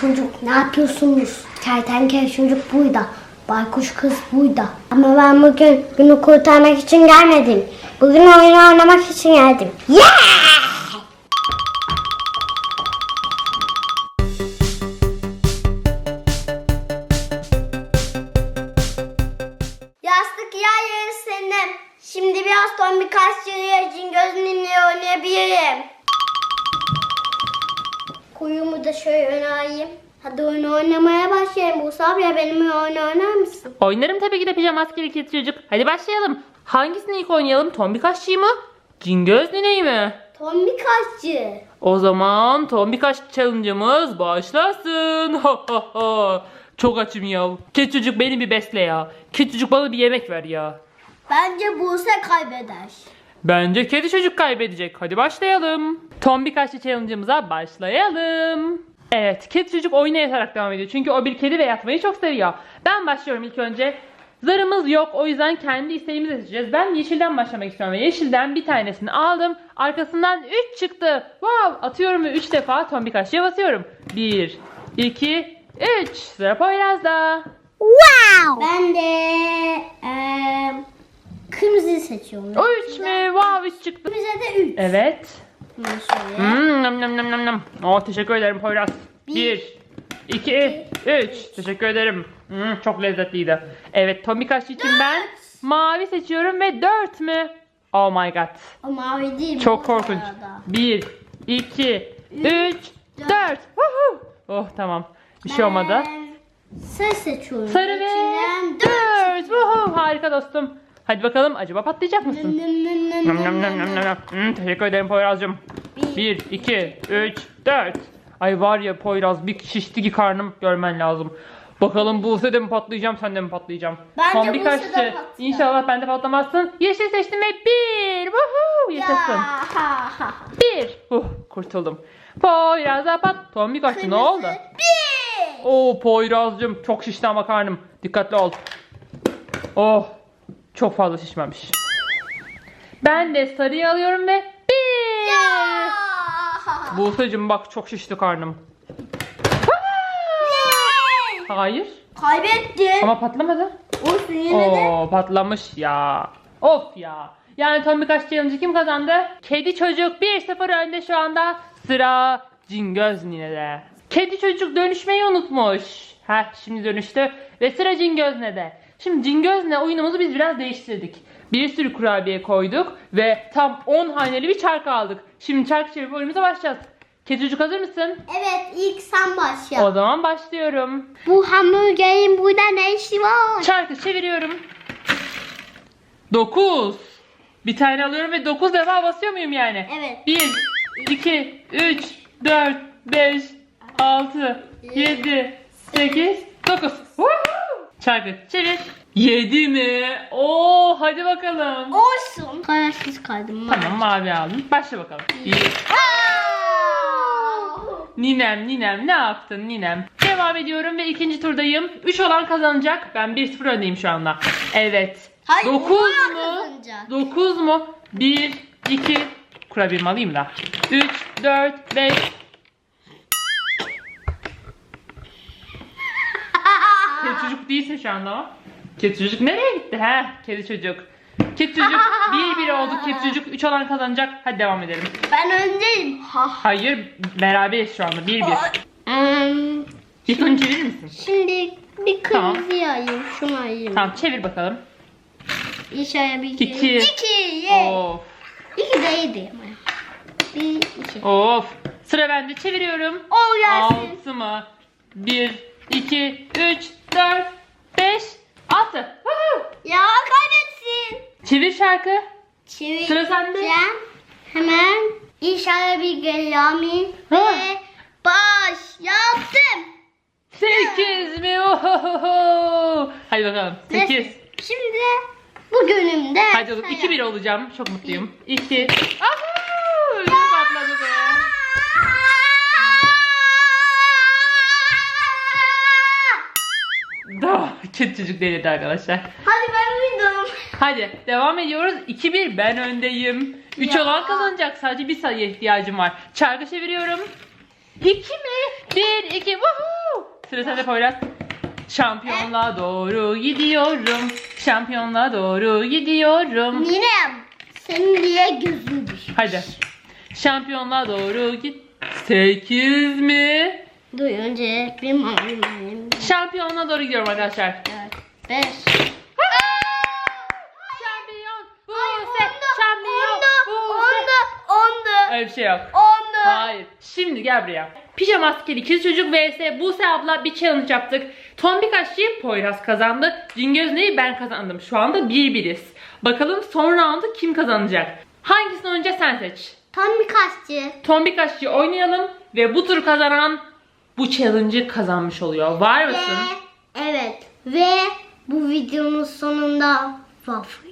çocuk ne yapıyorsunuz? Kertenkele çocuk buydu. Baykuş kız buydu. Ama ben bugün günü kurtarmak için gelmedim. Bugün oyun oynamak için geldim. Yeah! Yastık ya yeri senin. Şimdi biraz son birkaç yere cin gözünle oynayabilirim. Kuyumu da şöyle öne alayım. Hadi oyun oynamaya başlayalım. Bu ya benim oyun oynar mısın? Oynarım tabii ki de pijama maskeli kedi çocuk. Hadi başlayalım. Hangisini ilk oynayalım? Tombik aşçıyı mı? Cingöz nineyi mi? Ton birkaççı. O zaman tombik aşçı challenge'ımız başlasın. Ha ha ha. Çok açım ya. Kedi çocuk beni bir besle ya. Kedi çocuk bana bir yemek ver ya. Bence Buse kaybeder. Bence kedi çocuk kaybedecek. Hadi başlayalım. Tombik aşçı challenge'ımıza başlayalım. Evet, kedi çocuk oyuna yatarak devam ediyor. Çünkü o bir kedi ve yatmayı çok seviyor. Ben başlıyorum ilk önce. Zarımız yok o yüzden kendi isteğimizi seçeceğiz. Ben yeşilden başlamak istiyorum ve yeşilden bir tanesini aldım. Arkasından 3 çıktı. Wow! Atıyorum ve 3 defa tombik aşçıya basıyorum. 1, 2, 3. Sıra Poyraz'da. Wow. Ben de eee kırmızıyı seçiyorum. O 3 mü? Wow 3 çıktı. Bize de 3. Evet. Şöyle. Hmm, nam nam nam nam nam. Oh, teşekkür ederim Poyraz. Bir, 1, 2, 3. Teşekkür ederim. Hmm, çok lezzetliydi. Evet, Tommy Kaş için ben mavi seçiyorum ve 4 mü? Oh my god. O mavi değil. Çok bu korkunç. arada. 1, 2, 3, 4. Woohoo. Oh tamam. Bir şey olmadı. Ben Sarı seçiyorum. Sarı ve İçinden 4. Woohoo. Harika dostum. Hadi bakalım acaba patlayacak mısın? Nam nam nam nam nam nam. Hmm, teşekkür ederim Poyraz'cığım. 1, 2, 3, 4. Ay var ya Poyraz bir şişti ki karnım görmen lazım. Bakalım Buse'de mi patlayacağım sen de mi patlayacağım? Bence Son Buse'de birkaç patlar. İnşallah ben de patlamazsın. Yeşil seçtim ve 1. Woohoo yaşasın. ha ha. 1. Uh, kurtuldum. Poyraz'a pat. Son birkaç ne oldu? Bir. Oo Poyraz'cığım çok şişti ama karnım. Dikkatli ol. Oh çok fazla şişmemiş. Ben de sarıyı alıyorum ve bir. Ha. Buse'cim bak çok şişti karnım. Hayır. Kaybettim. Ama patlamadı. Olsun yine de. Oo patlamış ya. Of ya. Yani son birkaç challenge kim kazandı? Kedi çocuk 1-0 önde şu anda. Sıra Cingöz Nine'de. Kedi çocuk dönüşmeyi unutmuş. Heh şimdi dönüştü. Ve sıra Cingöz Nine'de. Şimdi Cingöz ne oyunumuzu biz biraz değiştirdik. Bir sürü kurabiye koyduk ve tam 10 haneli bir çark aldık. Şimdi çark çevirip oyunumuza başlayacağız. Kedi çocuk hazır mısın? Evet ilk sen başla. O zaman başlıyorum. Bu hamburgerin burada ne işi var? Çarkı çeviriyorum. 9. Bir tane alıyorum ve 9 defa basıyor muyum yani? Evet. 1, 2, 3, 4, 5, 6, 7, 8, 9. Çarkı çevir. 7 mi? Oo hadi bakalım. Olsun. Kararsız kaldım. Tamam mavi aldım. Başla bakalım. Bir. Ninem ninem ne yaptın ninem? Devam ediyorum ve ikinci turdayım. 3 olan kazanacak. Ben 1-0 öndeyim şu anda. Evet. Hayır, 9 onlar mu? kazanacak. 9 mu? 1, 2, kurabiyemi alayım da. 3, 4, 5. çocuk değilsin şu anda o. Kedi çocuk nereye gitti he? Kedi çocuk. Kedi çocuk 1-1 oldu. Kedi çocuk 3 olan kazanacak. Hadi devam edelim. Ben öndeyim. Ha. Hayır beraberiz şu anda 1-1. Hmm, Bir tane çevirir misin? şimdi bir Tamam. kırmızıyı alayım. Şunu alayım. Tamam çevir bakalım. İnşallah bir İki. İki. Ye. Of. İki de iyiydi. ama. Bir, iki. Of. Sıra bende çeviriyorum. O gelsin. 6 mı? 1, 2, 3, 4, 5, 6. Ya kaybetsin. Çevir şarkı. Çevir. Sıra sende. Hemen inşallah bir geliamin ve Ha. baş yaptım. 8 mi? Ohohoho. Hadi bakalım. 8. Şimdi bugünümde Hadi oğlum 2-1 olacağım. Çok mutluyum. 2. Ahuu. Ödüm patladı be. Dah, Kedi çocuk delirdi arkadaşlar. Hadi. Hadi devam ediyoruz. 2-1 ben öndeyim. 3 olan kazanacak. Sadece bir sayıya ihtiyacım var. Çarkı çeviriyorum. 2 mi? 1, 2. Woohoo! Sıra sende Poyraz. Şampiyonluğa eh. doğru gidiyorum. Şampiyonluğa doğru gidiyorum. Minem senin niye gözün düşük? Hadi. Şampiyonluğa doğru git. 8 mi? Duyunca bir maymunum. Şampiyonluğa doğru gidiyorum arkadaşlar. 4, 5, Öyle bir şey yok. onda. Hayır. Şimdi gel buraya. Pijama maskeli ikiz çocuk vs Buse abla bir challenge yaptık. Tombik aşçıyı Poyraz kazandı. Cingöz neyi ben kazandım. Şu anda bir biriz. Bakalım son roundu kim kazanacak? Hangisini oynayacak sen seç. Tam bir kaççı. Tombik aşçıyı oynayalım ve bu tur kazanan bu challenge'ı kazanmış oluyor. Var mısın? Ve evet ve bu videonun sonunda waffle.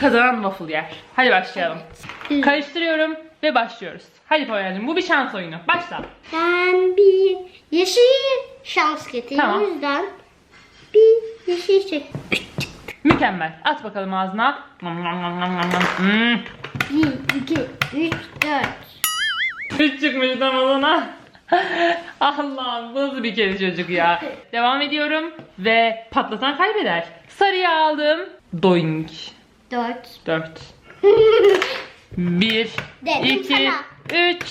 Kazanan waffle yer. Hadi başlayalım. Evet. Karıştırıyorum ve başlıyoruz. Hadi Poyraz'cığım bu bir şans oyunu. Başla. Ben bir yeşil şans getirdim. Tamam. O yüzden bir yeşil çek. Mükemmel. At bakalım ağzına. Nom nom nom nom nom nom. Hmm. Bir, iki, üç, dört. Hiç çıkmış tam ağzına. Allah'ım bu nasıl bir kere çocuk ya. Devam ediyorum ve patlatan kaybeder. Sarıyı aldım. Doink. Dört. 4 1 Dedim 2 sana. 3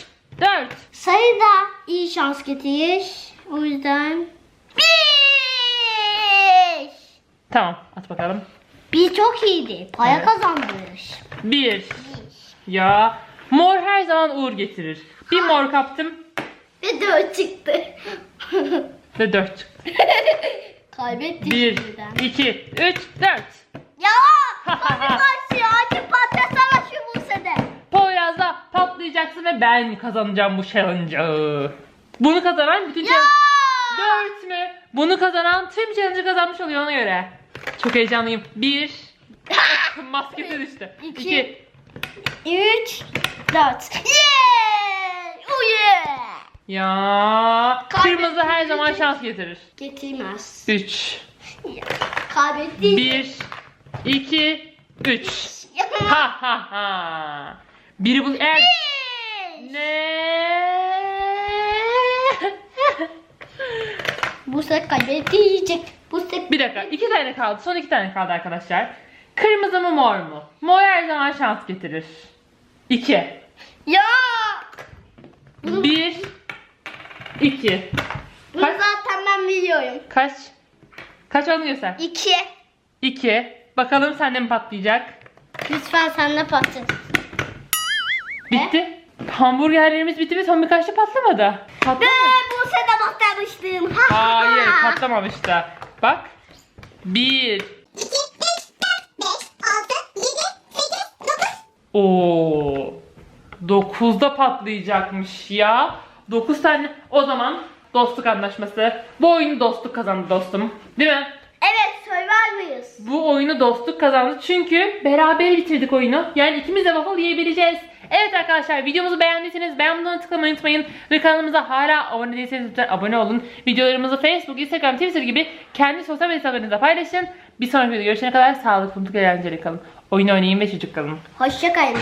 4 Sayı da iyi şans getirir. O yüzden beş. Tamam at bakalım. Bir çok iyiydi. Paya Evet. kazandırır. 1 Ya mor her zaman uğur getirir. Bir mor kaptım Ve dört çıktı. ve 4 çıktı. Kaybettik 1 şimdiden. 2 3 4 Ya! Acı patlasana şu Buse'de. Poyraz'da patlayacaksın ve ben kazanacağım bu challenge'ı. Bunu kazanan bütün challenge... 4 mü? Bunu kazanan tüm challenge'ı kazanmış oluyor ona göre. Çok heyecanlıyım. 1 Maskesi düştü. İki. 2 Üç, dört. Yeah! Oh yeah! Ya kırmızı her zaman şans getirir. Getirmez. 3 Kaybettik. 1 2 3 Ha ha ha. Biri bu eğer ne? Buse kaybedecek. Buse Bir dakika. iki tane kaldı. Son iki tane kaldı arkadaşlar. Kırmızı mı mor mu? Mor her zaman şans getirir. 2 Ya! 1 2 Bunu Kaç? zaten ben biliyorum. Kaç? Kaç onu göster. İki. 2 Bakalım sende mi patlayacak? Lütfen sen de patlat. Bitti. Hamburgerlerimiz bitti ve son birkaçta patlamadı. Ve Patlamadı. Buse'de patlamıştım. Ha, ha, Hayır ha. patlamamış da. Bak. 1 Oo. 9'da patlayacakmış ya. 9 tane. O zaman dostluk anlaşması. Bu oyunu dostluk kazandı dostum. Değil mi? Bu oyunu dostluk kazandı çünkü beraber bitirdik oyunu. Yani ikimiz de waffle yiyebileceğiz. Evet arkadaşlar videomuzu beğendiyseniz beğen butonuna tıklamayı unutmayın. Ve kanalımıza hala abone değilseniz lütfen abone olun. Videolarımızı Facebook, Instagram, Twitter gibi kendi sosyal medya hesaplarınızda paylaşın. Bir sonraki videoda görüşene kadar sağlıklı, mutlu, eğlenceli kalın. Oyun oynayın ve çocuk kalın. Hoşça kalın.